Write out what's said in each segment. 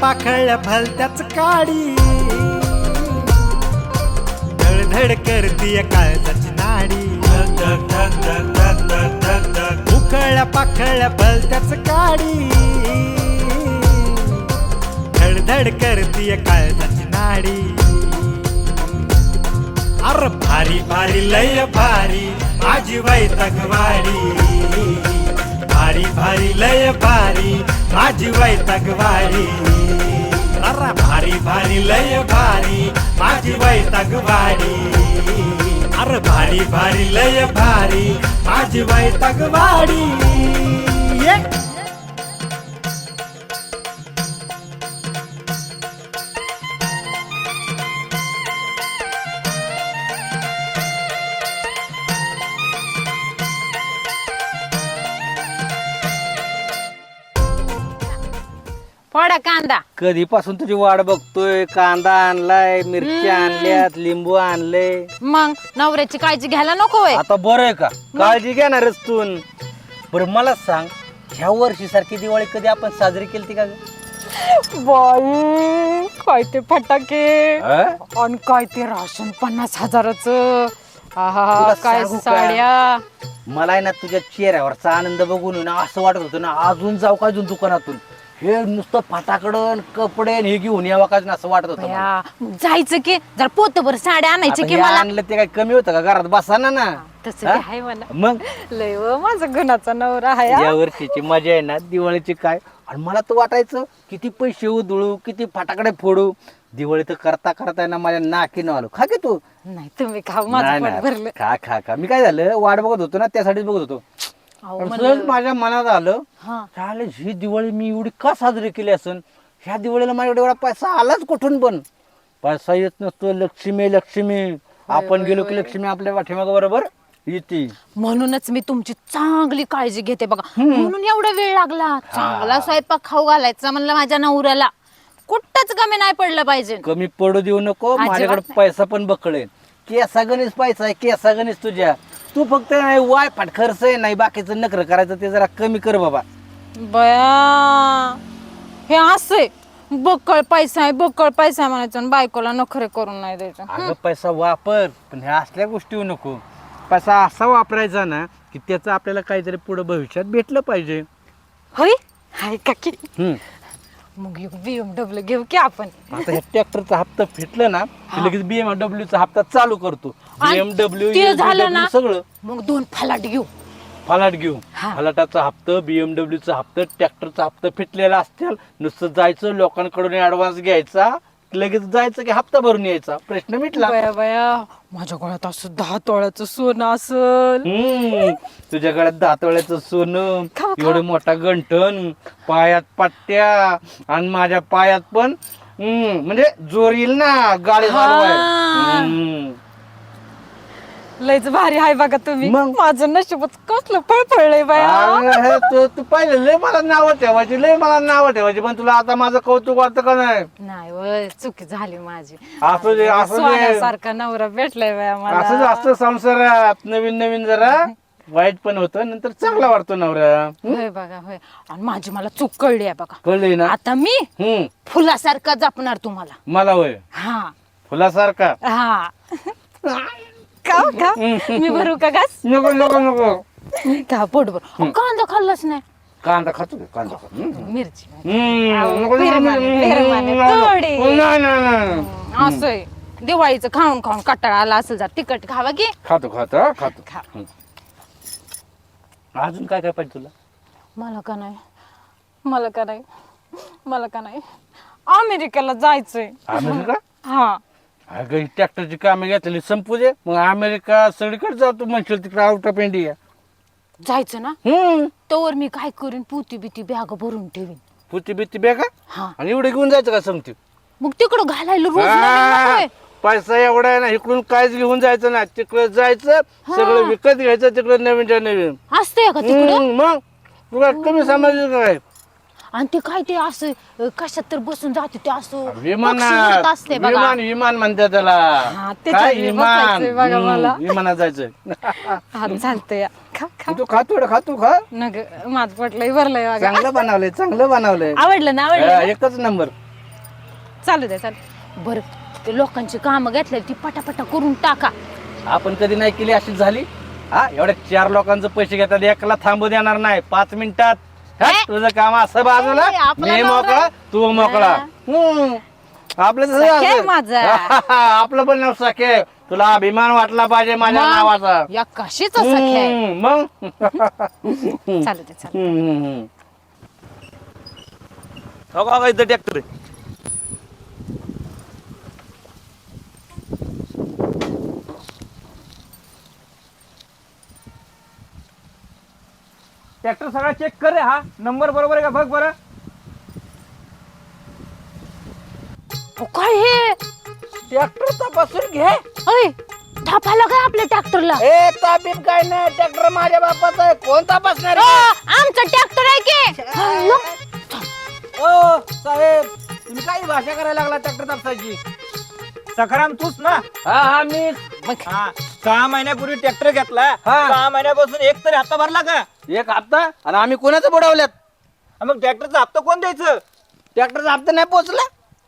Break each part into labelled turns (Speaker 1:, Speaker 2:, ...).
Speaker 1: पाखळल्या भलत्याच काडी. धडधड करतीय काळजाची नाडी. उकळल्या पाखळल्या भलत्याच काडी. धडधड करतीय काळजाची नाडी. अर भारी भारी लय भारी माझी वैतकवाडी भारी भारी लय भारी माझी वैतकवाडी अरा भारी भारी लय भारी माझी वैतकवाडी अर भारी भारी लय भारी माझी वैतकवाडी
Speaker 2: कधीपासून तुझी वाट बघतोय? कांदा आणलाय मिरच्या आणल्यात लिंबू आणले.
Speaker 3: मग नवऱ्याची काळजी घ्यायला नको होय.
Speaker 2: आता बरं आहे का? काळजी घेणारच तू. बरं मला सांग ह्या वर्षी सारखी दिवाळी कधी आपण साजरी केली का ग?
Speaker 3: बाई काय ते फटाके? आणि काय ते राशन पन्नास हजाराच?
Speaker 2: तुला
Speaker 3: काय
Speaker 2: सांगू का?
Speaker 3: साड्या?
Speaker 2: मला आहे ना तुझ्या चेहऱ्यावरचा आनंद बघून ना असं वाटत होतं ना अजून जाऊ का अजून दुकानातून? हे नुसतं फाटाकडं कपडे आणि हे घेऊन यावं का असं वाटत होतं मला.
Speaker 3: बया, मग जायचं की जर पोतभर साड्या आणायची की
Speaker 2: हे
Speaker 3: मला?
Speaker 2: आणलं ते काय कमी होतं का घरात बसाना ना?
Speaker 3: तसं
Speaker 2: हा?
Speaker 3: बी आहे मला
Speaker 2: मग?
Speaker 3: लय व माझा गुणाचा नवरा आहे
Speaker 2: या. वर्षीची मजा आहे ना दिवाळीची काय? आणि मला तर वाटायचं किती पैसे उधळू किती फटाकडे फोडू. दिवाळी तर करता करता आहे ना माझ्या नाकीनं आलो. खा की तू?
Speaker 3: नाही तुम्ही खा माझं
Speaker 2: नाही,
Speaker 3: पोट
Speaker 2: नाही.
Speaker 3: भरलं.
Speaker 2: खा खा खा. मी काय झालं वाट बघत होतो ना त्यासाठीच बघत होतो. पण सहज माझ्या मनात आलं
Speaker 3: हा.
Speaker 2: चालेल ही दिवाळी मी एवढी का साजरी केली असन? ह्या दिवाळीला माझ्याकडे एवढा पैसा आलाच कुठून पण? पैसा येत नसतो लक्ष्मी लक्ष्मी. आपण गेलो की लक्ष्मी आपल्या पाठीमाग बरोबर येते.
Speaker 3: म्हणूनच मी तुमची चांगली काळजी घेते बघा. म्हणून एवढा वेळ लागला. चांगला स्वयंपाक खाऊ घालायचा म्हणलं माझ्या नवऱ्याला. कुठंच कमी नाही पडलं पाहिजे.
Speaker 2: कमी पडू देऊ नको माझ्याकडे. पैसा पण बकळे केसा गणेश पैसा आहे केसा गणेश तुझ्या. तू फक्त नाही वाय फाट खर्च आहे नाही बाकीचं नखर करायचं ते जरा कमी कर बाबा.
Speaker 3: बया हे असंय बक्कळ पैसा आहे बक्कळ पैसा आहे म्हणायचं आणि बायकोला नखरे करून नाही द्यायचं.
Speaker 2: अगं पैसा वापर पण ह्या असल्या गोष्टी होऊ नको. पैसा असा वापरायचा ना की त्याचं आपल्याला काहीतरी पुढे भविष्यात भेटलं पाहिजे.
Speaker 3: होय? हाय का की?
Speaker 2: हम्म.
Speaker 3: मग बीएमडब्ल्यू घेऊ की आपण?
Speaker 2: आता ह्या ट्रॅक्टरचा हप्ता फिटलं ना की लगेच BMW चा हप्ता चालू करतो.
Speaker 3: आणि
Speaker 2: बीएमडब्ल्यू
Speaker 3: ते झालं ना?
Speaker 2: सगळं.
Speaker 3: मग दोन फलाट घेऊ.
Speaker 2: फलाट घेऊ.
Speaker 3: हा.
Speaker 2: फलाटाचा हप्ता बीएमडब्ल्यूचा हप्ता ट्रॅक्टरचा हप्ता फिटलेला असतील. नुसतं जायचं लोकांकडून ऍडव्हान्स घ्यायचा. लगेच जायचं की हप्ता भरून यायचा प्रश्न मिटला
Speaker 3: बया बया माझ्या गळ्यात असं दहा तोळ्याचं सोनं असल
Speaker 2: हम्म तुझ्या गळ्यात दातवड्याचं सोनं
Speaker 3: खा, खा.
Speaker 2: एवढं मोठा गंठन पायात पट्ट्या आणि माझ्या पायात पण हम्म म्हणजे जोर येईल ना गाडी
Speaker 3: हा.
Speaker 2: हम्म.
Speaker 3: लयच भारी आहे बघा तुम्ही.
Speaker 2: मग?
Speaker 3: माझं नशीबच कसलं फळफळलंय बाया.
Speaker 2: अरे हे तू तू पाहिलं लय मला नावं ठेवायची लय मला नावं ठेवायची पण तुला आता माझं कौतुक वाटतं का नाही?
Speaker 3: नाही वय चुकी झाली माझी.
Speaker 2: असू दे असू दे.
Speaker 3: सोन्यासारखा नवरा भेटलाय बाया
Speaker 2: असंच
Speaker 3: मला
Speaker 2: असतं संसारात नवीन नवीन जरा वाईट पण होतं नंतर चांगला वाटतो नवरा.
Speaker 3: होय बघा होय. आणि माझी मला चूक कळली आहे बघा.
Speaker 2: कळलंय ना?
Speaker 3: आता मी
Speaker 2: हम्म
Speaker 3: फुलासारखा जपणार तुम्हाला.
Speaker 2: मला वय
Speaker 3: हा.
Speaker 2: फुलासारखा?
Speaker 3: हा. का? मी भरू का घास?
Speaker 2: नको नको नको.
Speaker 3: का पोट भर? कांदा खाल्लाच नाही.
Speaker 2: कांदा खातो का? कांदा खातो. हम्म.
Speaker 3: मिरची
Speaker 2: हम्म, नको, नको,
Speaker 3: बिरमाने,
Speaker 2: नको,
Speaker 3: बिरमाने,
Speaker 2: नको,
Speaker 3: थोडी.
Speaker 2: नको. नाही नाही नाही
Speaker 3: असंय. दिवाळीचं खाऊन खाऊन कटाळा आला असेल जर तिखट खावा की?
Speaker 2: खातो खातो हा, खातो.
Speaker 3: खा.
Speaker 2: हम्म. अजून काय काय पाहिजे तुला?
Speaker 3: मला का नाही? मला का नाही? मला का नाही? अमेरिकेला जायचंय.
Speaker 2: अमेरिका?
Speaker 3: हा.
Speaker 2: अगं ही ट्रॅक्टरची कामे घेतलेली संपू दे. मग अमेरिका सगळीकडे जातो म्हणशील तिकडे आउट ऑफ इंडिया
Speaker 3: जायचं ना?
Speaker 2: हम्म.
Speaker 3: तोवर मी काय करीन? पुती बिती बॅग भरून ठेवीन.
Speaker 2: पुती बिती बे का
Speaker 3: हा.
Speaker 2: आणि एवढे घेऊन जायचं का सांगते
Speaker 3: मग तिकडं घालायला रोज नवीन नकोय.
Speaker 2: पैसा एवढा आहे ना इकडून काहीच घेऊन जायचं ना तिकडे जायचं सगळं विकत घ्यायचं तिकडे नवीनच्या नवीन.
Speaker 3: असतंय का तिकडं?
Speaker 2: हम्म, मग? तुला कमी समजलं काय?
Speaker 3: आणि ते काय ते असं अं, कशात तर बसून जाते ते असं
Speaker 2: विमान
Speaker 3: पक्षी उडत असते बघा.
Speaker 2: विमान विमान म्हणते त्याला.
Speaker 3: हा, त्याच्यात
Speaker 2: काय
Speaker 3: बी
Speaker 2: विमान?
Speaker 3: बसायचंय बघा मला.
Speaker 2: हम्म, विमानात जायचं
Speaker 3: चालतंय. खा खा.
Speaker 2: तू खा थोडं खा तू खा.
Speaker 3: नग माझं पटलंय भरलंय बघा.
Speaker 2: चांगलं बनवलंय चांगलं बनवलंय.
Speaker 3: आवडलं ना
Speaker 2: हा,
Speaker 3: आवडलं
Speaker 2: एकच नंबर.
Speaker 3: चालू द्या चालू. बरं ते लोकांची कामं घेतली ती पटापटा करून टाका.
Speaker 2: आपण कधी नाही केली अशी झाली? हा एवढ्या चार लोकांचं पैसे घेतात एकला थांबू देणार नाही. पाच मिनिटात हा,
Speaker 3: हे?
Speaker 2: तुझं काम असं बाजूला
Speaker 3: हे, आपला
Speaker 2: मी
Speaker 3: नवरा.
Speaker 2: मोकळा तू मोकळा
Speaker 3: हा.
Speaker 2: हम्म. आपलं तसं
Speaker 3: सख्या आहे
Speaker 2: असं.
Speaker 3: माझा.
Speaker 2: आपलं पण नाव सखे तुला अभिमान वाटला पाहिजे माझ्या
Speaker 3: मग,
Speaker 2: नावाचा
Speaker 3: या कशीच
Speaker 2: हम्म, मग
Speaker 3: चालू द्या चालू
Speaker 2: हम्म, हम्म, हम्म.
Speaker 4: हो का इथं ट्रॅक्टर ट्रॅक्टर सगळा चेक कर रे हा. नंबर बरोबर आहे का? बघ बरं.
Speaker 3: अहो, काय हे?
Speaker 2: ट्रॅक्टर तपासून घे.
Speaker 3: अय थापाला काय आपल्या ट्रॅक्टरला
Speaker 2: ए ताबीब काय नाही ट्रॅक्टर माझ्या बापाचा आहे. कोण तपासणार
Speaker 3: आमचा ट्रॅक्टर आहे की.
Speaker 2: ओ साहेब तुम्ही काय भाषा करायला लागला ट्रॅक्टर तापसाची
Speaker 4: सखाराम तूच ना?
Speaker 2: हा हा मी
Speaker 4: हा. सहा महिन्यापूर्वी ट्रॅक्टर घेतला.
Speaker 2: हा.
Speaker 4: सहा महिन्यापासून एक तरी हप्ता भरला का?
Speaker 2: एक हप्ता आणि आम्ही कोणाचं बुडवल्यात?
Speaker 4: हा, मग ट्रॅक्टरचा हप्ता कोण द्यायचं?
Speaker 2: ट्रॅक्टरचा हप्ता नाही पोहोचला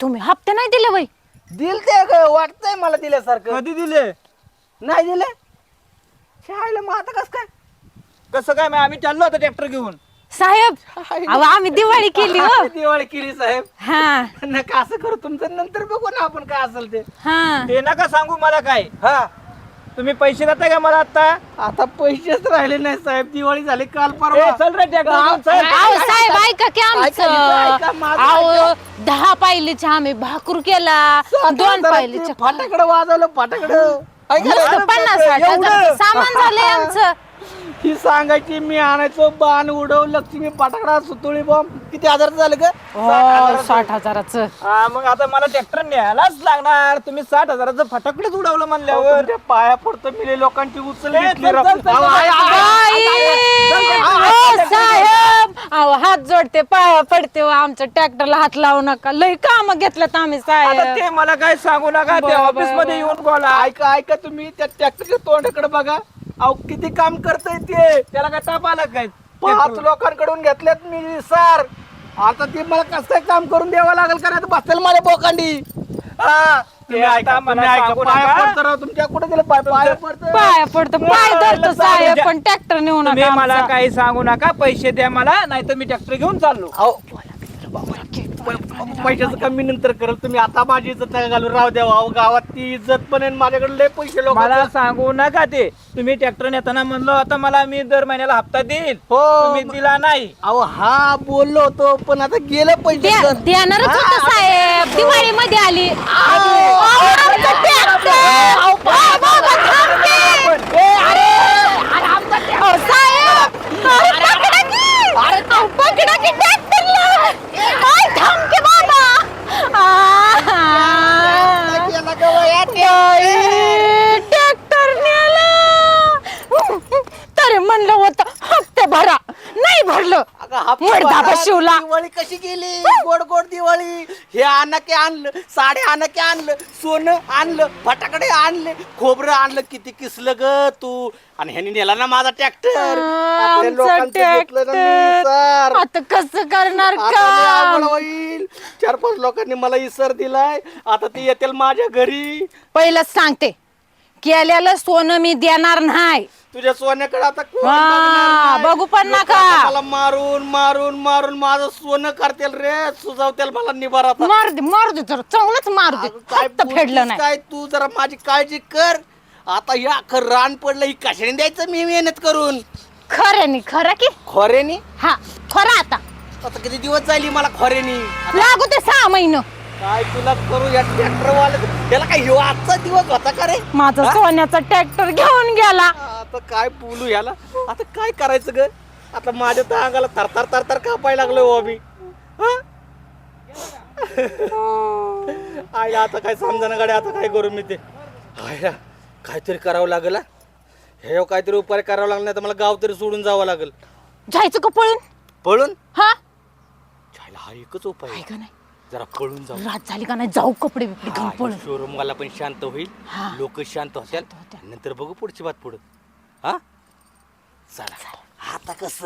Speaker 3: तुम्ही हप्ते नाही दिले बाई
Speaker 2: दिल ते ग, वाटतंय मला दिल्यासारखं.
Speaker 4: कधी दिले?
Speaker 2: नाही दिले. शाळेला मग आता कस काय?
Speaker 4: कसं काय मग आम्ही चाललो होतो ट्रॅक्टर घेऊन.
Speaker 3: साहेब अहो आम्ही दिवाळी केली हो.
Speaker 2: दिवाळी केली साहेब.
Speaker 3: हा.
Speaker 2: नका असं करू? तुमचं नंतर बघू ना आपण काय असेल ते.
Speaker 3: हा.
Speaker 4: ते नका सांगू मला काय.
Speaker 2: हा.
Speaker 4: तुम्ही पैसे देताय का मला आता
Speaker 2: आता पैसेच राहिले नाही साहेब. दिवाळी झाली काल
Speaker 4: ए,
Speaker 2: परवा
Speaker 4: चल रे ट्रॅक्टर घेऊन, चल.
Speaker 3: अहो साहेब ऐका की
Speaker 2: ऐका,
Speaker 3: आमचं.
Speaker 2: ऐका, माझं
Speaker 3: अहो दहा पायलीचे आम्ही भाकरू केला दोन पायलीचे
Speaker 2: फाटाकडे वाजवलं फाटाकडं
Speaker 3: पन्नास साठ हजाराचं सामान झालंय आमचं.
Speaker 2: ही सांगायची मी आणायचो बाण उडव लक्ष्मी पाटाकडा सुतुळी बॉम्ब. किती हजार झालं ग?
Speaker 3: हो, साठ हजाराचं.
Speaker 4: हा मग आता मला ट्रॅक्टर न्यायलाच लागणार. तुम्ही साठ हजाराचं फटाकडेच उडवलं म्हणल्यावर.
Speaker 2: पाया पडतो मिले लोकांची उचल घेतली
Speaker 3: साहेब अहो हात जोडते पाया पडते हो, आमच्या ट्रॅक्टरला हात लावू नका. लय काम घेतलं आम्ही
Speaker 4: आता
Speaker 3: साहेब
Speaker 4: ते मला काय सांगू नका ते
Speaker 3: बरं,
Speaker 4: ऑफिस
Speaker 3: बरं,
Speaker 4: मध्ये येऊन बोला.
Speaker 2: ऐका ऐका तुम्ही त्या ट्रॅक्टरच्या तोंडाकडे बघा. अहो किती काम करतय ते?
Speaker 4: त्याला काय ताप आला काय?
Speaker 2: पाच लोकांकडून घेतलेत मी सर. आता ते मला कसं काय काम करून द्यावं लागेल का नाही? बसेल माझ्या बोकांडी. हा.
Speaker 4: आता मला सांगू नका.
Speaker 2: तुमच्या कुठे गेलं? पाय पाया पडतं.
Speaker 3: पाया पडतो. पाय धरतो साहेब पण ट्रॅक्टर नेऊ
Speaker 4: तुम्ही
Speaker 3: नका
Speaker 4: मला
Speaker 3: आमचा.
Speaker 4: काही सांगू नका पैसे द्या मला नाही तर मी ट्रॅक्टर घेऊन चाललो.
Speaker 2: अहो पैशाचं कमी नंतर करेल तुम्ही. आता माझी इज्जत नका घालून. राहू द्या अहो गावात ती इज्जत पण आहे माझ्याकडे लय पैसे लोक
Speaker 4: मला सांगू नका ते. तुम्ही ट्रॅक्टर नेताना म्हणलं आता मला मी दर महिन्याला हप्ता देईल.
Speaker 2: हो
Speaker 4: तुम्ही दिला नाही.
Speaker 2: अहो हा बोललो होतो पण आता गेलं पैसे
Speaker 3: द्या-
Speaker 2: सर.
Speaker 3: देणारच होतं साहेब. दिवाळी मध्ये आली. अहो, आमचं tractor! अहो, बाबा, थांब की! अहो, साहेब! अहो, पकडा की! अहो, पकडा की tractorला! अहो, थांब की बाबा! आ,
Speaker 2: गेला का वयात?
Speaker 3: बाई, tractor नेलं! तरी म्हणलं होतं हप्ते भरा नाही भरलं
Speaker 2: अगं, हप्ता
Speaker 3: मुर्दाबाद
Speaker 2: भरा,
Speaker 3: शिवला.
Speaker 2: दिवाळी कशी गेली गोड गोड दिवाळी हे आणके आणलं साडे आणके आणलं सोनं आणलं फटाकडे आणले खोबरं आणलं किती किसलं ग तू? आणि ह्यानी नेला ना माझा ट्रॅक्टर.
Speaker 3: आमचं ट्रॅक्टर. आता कसं करणार का
Speaker 2: होईल. चार पाच लोकांनी मला इसर दिलाय. आता ते येतील माझ्या घरी.
Speaker 3: पहिलंच सांगते. केलेलं सोनं मी देणार नाही.
Speaker 2: तुझ्या सोन्याकडे आता कोण
Speaker 3: हा,
Speaker 2: बघणार नाही.
Speaker 3: बघू पण
Speaker 2: लोकं
Speaker 3: नका.
Speaker 2: आता मला मारून मारून मारून माझं सोनं करतील रे. सुजावतील मला निभार आता.
Speaker 3: मार दे मार दे जरा. चांगलंच मार दे.
Speaker 2: अगं, काय
Speaker 3: फक्त फेडलं
Speaker 2: बोलतीस
Speaker 3: नाही.
Speaker 2: काय तू? जरा माझी काळजी कर. आता हे अख्खं रान पडलं ही कशाने द्यायचं मी मेहनत करून?
Speaker 3: खरं नाही खरं की?
Speaker 2: खोऱ्यानी?
Speaker 3: हा खरं आता.
Speaker 2: आता किती दिवस झाली मला खोऱ्यानी?
Speaker 3: लागू ते सहा महिनं.
Speaker 2: काय तुला करू या ट्रॅक्टर वाले त्याला काय ह्यो आजचा दिवस होता का रे?
Speaker 3: माझा
Speaker 2: हा?
Speaker 3: सोन्याचा ट्रॅक्टर घेऊन गेला.
Speaker 2: आता काय बोलू याला? आता काय करायचं ग? आता माझ्या तर अंगाला थरथर थरथर कापायला लागलोय हो मी. हा? आईला आता काय समजा गाडी आता काय करू मी ते? आईला काहीतरी करावं लागेल हा. हे काहीतरी उपाय करावा लागला नाही तर मला गाव तरी सोडून जावं लागेल.
Speaker 3: जायचं का पळून?
Speaker 2: पळून?
Speaker 3: हा?
Speaker 2: छायला हा एकच उपाय आहे.
Speaker 3: का नाही?
Speaker 2: जरा कळून जाऊ.
Speaker 3: रात झाली का नाही? जाऊ कपडे बिपडे घेऊन पळून.
Speaker 2: शोरूम मला पण शांत होईल.
Speaker 3: हा.
Speaker 2: लोक शांत होतील. नंतर बघू पुढची बात पुढं. हा? चला. आता कस?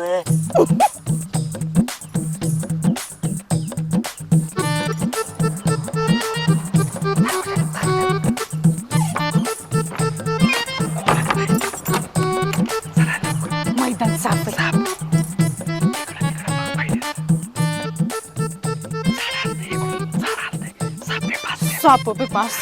Speaker 3: साप बी पास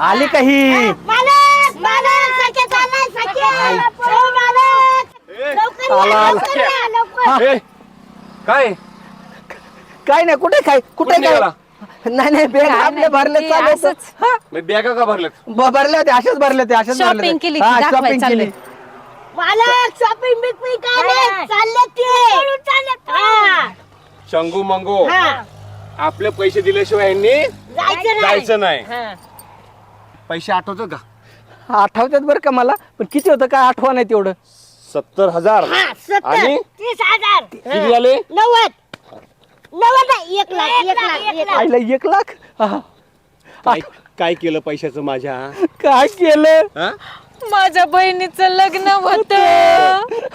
Speaker 2: आली काही आला, आला.
Speaker 5: ए, काय
Speaker 2: काय नाही कुठे काय कुठे काय
Speaker 5: गेला?
Speaker 2: नाही नाही बॅग
Speaker 3: काय
Speaker 2: आपले भरले
Speaker 3: ते
Speaker 2: चालू होतं.
Speaker 3: असंच.
Speaker 2: हा,
Speaker 5: मी बॅगा का भरल्यात?
Speaker 2: ब- भरले होते असेच भरले होते असेच भरले
Speaker 3: Shopping
Speaker 2: होते.
Speaker 3: केली
Speaker 2: हा,
Speaker 3: दाखवाय
Speaker 2: shopping. केली.
Speaker 6: मालक शॉपिंग बिपिंग काय नाही चालले ते. हा,
Speaker 5: शंगू मंगू
Speaker 6: हा.
Speaker 5: आपले पैसे दिल्याशिवाय यांनी
Speaker 6: जायचं नाही.
Speaker 5: जायचं नाही.
Speaker 6: हा.
Speaker 5: पैसे आठवतो का?
Speaker 2: आठवतात बरं का मला पण किती होतं काय आठवा नाही तेवढं?
Speaker 5: सत्तर हजार.
Speaker 6: हा, सत्तर
Speaker 5: आणि?
Speaker 6: तीस हजार.
Speaker 5: किती झाले?
Speaker 6: नव्वद. नव्वद नाही, एक लाख एक लाख एक लाख.
Speaker 2: आईला एक लाख? हा.
Speaker 5: काय काय केलं पैशाचं माझ्या?
Speaker 2: काय केलं?
Speaker 5: हा?
Speaker 3: माझ्या बहिणीचं लग्न होत.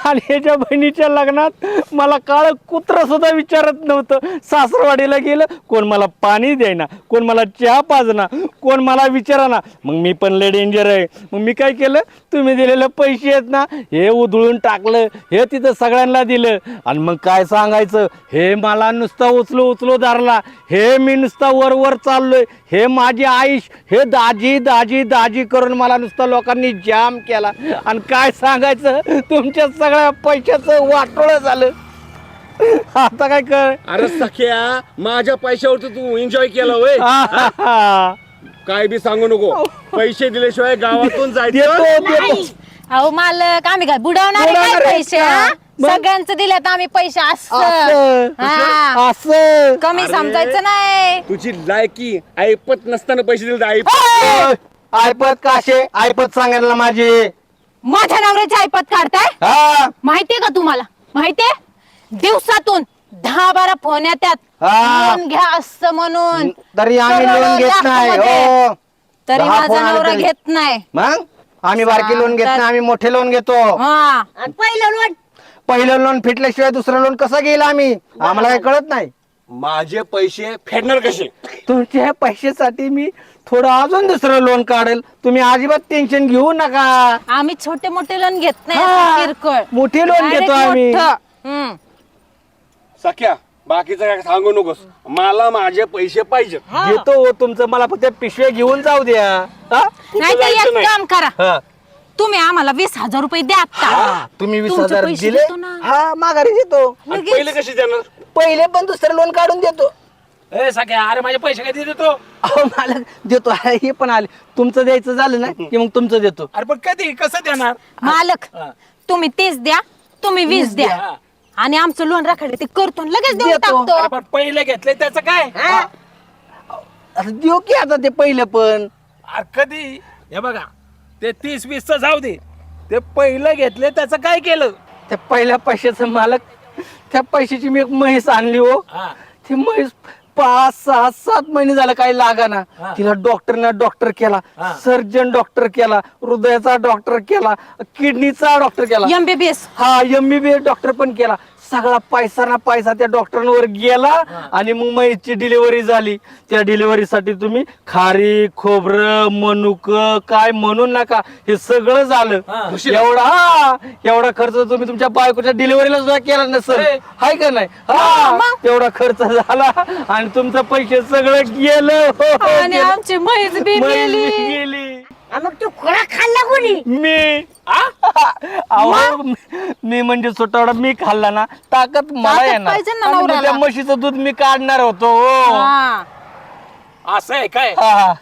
Speaker 2: आणि ह्याच्या बहिणीच्या लग्नात मला काळ कुत्र सुद्धा विचारत नव्हतं. सासरवाडीला गेलं कोण मला पाणी द्यायना कोण मला चहा पाजना कोण मला विचाराना. मग मी पण लय डेंजर आहे. मग मी काय केलं? तुम्ही दिलेले पैसे आहेत ना हे उधळून टाकलं हे तिथं सगळ्यांना दिलं. आणि मग काय सांगायचं? हे मला नुसतं उचलू उचलू धरला. हे मी नुसता वर वर चाललोय. हे माझी आईश हे दाजी दाजी दाजी करून मला नुसतं लोकांनी जाम केला. आणि काय सांगायचं? तुमच्या सगळ्या पैशाचं वाटोळं झालं. आता काय कर?
Speaker 5: अरे सख्या माझ्या पैशावरती तू एन्जॉय केलं होय. काय बी सांगू नको. पैसे दिल्याशिवाय गावातून जायचं
Speaker 2: देतो
Speaker 3: अहो मालक आम्ही काय बुडवणार आहे काय पैसे
Speaker 2: का?
Speaker 3: हा? सगळ्यांचं दिल्यात आम्ही पैसे असं.
Speaker 2: असं.
Speaker 3: हा.
Speaker 2: असं.
Speaker 3: कमी
Speaker 5: अरे.
Speaker 3: समजायचं नाही.
Speaker 5: तुझी लायकी ऐपत नसताना पैसे दिले तर ऐपत
Speaker 2: आयपत काशे आयपत सांगायला माझे.
Speaker 3: माझ्या नवऱ्याची ऐपत काढताय?
Speaker 2: हा.
Speaker 3: माहितीये का तुम्हाला? माहितीये? दिवसातून दहा बारा फोन येतात
Speaker 2: हा.
Speaker 3: लोन घ्या असं म्हणून.
Speaker 2: तरी आम्ही लोन घेत नाही. हो.
Speaker 3: तरी
Speaker 2: दहा
Speaker 3: माझा
Speaker 2: फोन आले
Speaker 3: नवरा
Speaker 2: तरी.
Speaker 3: घेत नाही.
Speaker 2: मग? आम्ही बारकी लोन घेत. नाही आम्ही मोठे लोन घेतो.
Speaker 3: हा.
Speaker 6: आणि पहिलं लोट
Speaker 2: पहिलं लोन फिटल्याशिवाय दुसरं लोन कसं गेलं आम्ही आम्हाला काही कळत नाही
Speaker 5: माझे पैसे फेडणार कसे
Speaker 2: तुमच्या पैशासाठी मी थोडं अजून दुसरं लोन काढेल तुम्ही अजिबात टेन्शन घेऊ नका
Speaker 3: आम्ही छोटे मोठे लोन घेत नाही
Speaker 2: हा.
Speaker 3: असं किरकोळ
Speaker 2: मोठे लोन
Speaker 3: Direct
Speaker 2: घेतो आम्ही
Speaker 3: मोठं. हम्म.
Speaker 5: सख्या बाकीचं काय सांगू नकोस मला माझे पैसे पाहिजे
Speaker 2: घेतो हो तुमचं मला फक्त पिशव्या घेऊन जाऊ द्या हा?
Speaker 3: नाही तर
Speaker 5: जायचं
Speaker 3: एक
Speaker 5: नाही.
Speaker 3: काम करा
Speaker 2: हा.
Speaker 3: तुम्ही आम्हाला वीस हजार रुपये द्या आता.
Speaker 2: हा, तुम्ही वीस
Speaker 3: तुमचे
Speaker 2: हजार
Speaker 3: पैसे
Speaker 2: दिले?
Speaker 3: देतो ना.
Speaker 2: हा माघारी देतो
Speaker 5: आणि पहिले कसे देणार?
Speaker 2: पहिले पण दुसरं लोन काढून देतो.
Speaker 4: ए सगळ्या अरे माझे पैसे कधी देतो?
Speaker 2: अहो मला देतो. अरे, हे पण आले. तुमचं द्यायचं झालं ना की मग तुमचं देतो.
Speaker 4: अरे पण कधी? कसं देणार?
Speaker 3: मालक
Speaker 4: हा.
Speaker 3: तुम्ही तीस द्या तुम्ही वीस द्या.
Speaker 4: हा.
Speaker 3: आणि आमचं लोन राखाडे ते करतो आणि लगेच देऊन
Speaker 2: देतो.
Speaker 3: टाकतो.
Speaker 4: अरे पण पहिले घेतले त्याचं काय?
Speaker 2: आता देऊ की आता ते पहिलं पण.
Speaker 4: अरे कधी? हे बघा ते तीस वीस जाऊ दे. ते पहिलं घेतले त्याचं काय केलं?
Speaker 2: त्या पहिल्या पैशाचं मालक त्या पैशाची मी एक म्हैस आणली हो.
Speaker 4: हा.
Speaker 2: ती म्हैस पाच सहा सात महिने झालं काही लागाना.
Speaker 4: हा.
Speaker 2: तिला डॉक्टरनं डॉक्टर केला
Speaker 4: हा.
Speaker 2: सर्जन डॉक्टर केला हृदयाचा डॉक्टर केला किडनीचा डॉक्टर केला.
Speaker 3: एमबीबीएस
Speaker 2: हा एमबीबीएस डॉक्टर पण केला. सगळा पैसा ना पैसा त्या डॉक्टरांवर गेला आणि मग म्हैसची डिलिव्हरी झाली. त्या डिलिव्हरीसाठी तुम्ही खारी खोबरं मनुक काय म्हणू नका. हे सगळं झालं. एवढा हा एवढा खर्च तुम्ही तुमच्या बायकोच्या डिलिव्हरीला सुद्धा केला नसेल. हाय का नाही? हा तेवढा खर्च झाला आणि तुमचं पैसे सगळं गेलं. हो, हो,
Speaker 3: आणि. आमची म्हैस बी
Speaker 2: म्हैस
Speaker 3: गेली.
Speaker 6: मग तू खोळा खाल्ला कोणी?
Speaker 2: मी? अहो, मी म्हणजे सुटवडा मी खाल्ला ना. ताकद मला
Speaker 3: ताकद
Speaker 2: येणार
Speaker 3: पाहिजे ना
Speaker 2: आणि मग
Speaker 3: नवऱ्याला.
Speaker 2: त्या म्हशीचं दूध मी काढणार होतो हो.
Speaker 3: हा.
Speaker 4: असं आहे काय?
Speaker 2: हा, हा.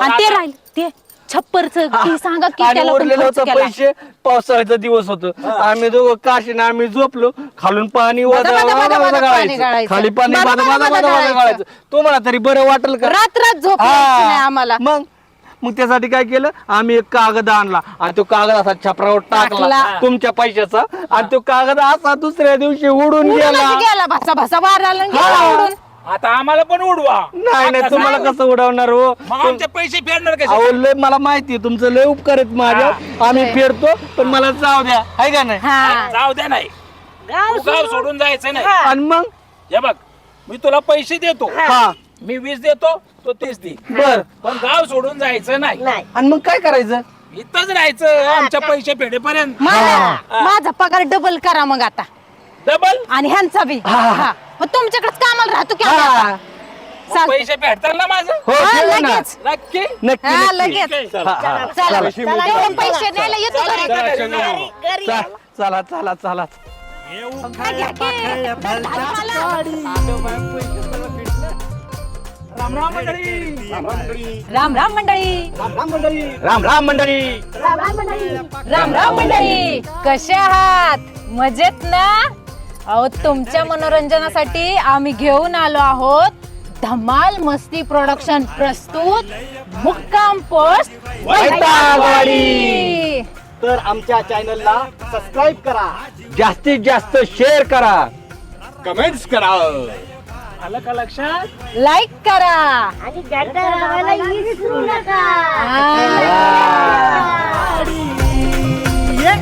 Speaker 3: आणि ते राहील. ते छप्परच ती सांगा की
Speaker 2: आणि
Speaker 3: त्याला पण
Speaker 2: उरलेलं
Speaker 3: खर्च
Speaker 2: होतं
Speaker 3: केला.
Speaker 2: पैसे पावसाळ्याचा दिवस होतो. आम्ही दोघं काशीने आम्ही झोपलो. खालून पाणी वादा- वादा- वादा गाळायचं. खाली पाणी
Speaker 3: बदा,
Speaker 2: वादा-
Speaker 3: बदा,
Speaker 2: वादा-
Speaker 3: बदा
Speaker 2: वादा- वादा
Speaker 3: गाळायचं.
Speaker 2: गाळायचं तुम्हाला तरी बरं वाटेल का?
Speaker 3: रात रात झोप. यायची नाही आम्हाला.
Speaker 2: मग? मग त्यासाठी काय केलं? आम्ही एक कागद आणला. आणि तो कागद असा छपरावर टाकला
Speaker 3: टाकला.
Speaker 2: तुमच्या पैशाचा. आणि तो कागद असा दुसऱ्या दिवशी उडून गेला
Speaker 3: उडूनच गेला. भासा भासा वाराला आणि गेला
Speaker 2: हा.
Speaker 3: उडून.
Speaker 7: आता आम्हाला पण उडवा.
Speaker 2: नाही नाही तुम्हाला कसं उडवणार हो?
Speaker 7: मग आमचे पैसे फेडणार कसे?
Speaker 2: अहो लय मला माहिती आहे तुमचं लय उपकार आहेत माझ्या. आम्ही फेरतो पण मला जाऊ द्या. आहे का नाही?
Speaker 3: हा.
Speaker 7: जाऊ द्या नाही. तू गाव सोडून. जायचं नाही.
Speaker 2: आणि मग?
Speaker 7: हे बघ मी तुला पैसे देतो.
Speaker 2: हा.
Speaker 7: मी वीस देतो तो तीस दे.
Speaker 2: बर.
Speaker 7: पण गाव सोडून जायचं नाही.
Speaker 6: नाही.
Speaker 2: आणि मग काय करायचं?
Speaker 7: इथंच राहायचं आमच्या पैसे फेडेपर्यंत.
Speaker 3: माझा माझा पगार डबल करा मग आता.
Speaker 7: डबल
Speaker 3: आणि ह्यांचा बी. हा. मग तुमच्याकडेच कामाला राहतो की आम्ही
Speaker 2: हा.
Speaker 3: आता? चालतंय.
Speaker 7: पैसे भेटतात ना माझं?
Speaker 2: हो
Speaker 3: हा,
Speaker 2: ठेवा ना.
Speaker 3: लगेच.
Speaker 7: नक्की?
Speaker 2: नक्की
Speaker 3: हा,
Speaker 2: नक्की.
Speaker 3: लगेच.
Speaker 2: हा, हा.
Speaker 3: चला
Speaker 8: पैसे
Speaker 3: चला,
Speaker 8: मिळतात.
Speaker 3: एवढे पैसे न्यायला येतो घरी.
Speaker 2: चला चला. चला
Speaker 3: घ्या की? मला-.
Speaker 7: राम राम मंडळी.
Speaker 3: राम राम मंडळी.
Speaker 2: राम राम मंडळी.
Speaker 3: राम राम मंडळी. कशा आहात? मजेत ना? अहो तुमच्या मनोरंजनासाठी आम्ही घेऊन आलो आहोत धमाल मस्ती प्रोडक्शन प्रस्तुत मुक्काम पोस्ट
Speaker 2: वैतागवाडी.
Speaker 5: तर आमच्या चॅनलला सबस्क्राईब करा.
Speaker 2: जास्तीत जास्त शेअर करा.
Speaker 8: कमेंट्स करा.
Speaker 7: आलं का लक्षात
Speaker 3: लाईक करा
Speaker 6: आणि घंटा लावायला विसरू नका
Speaker 3: हा.
Speaker 9: ये.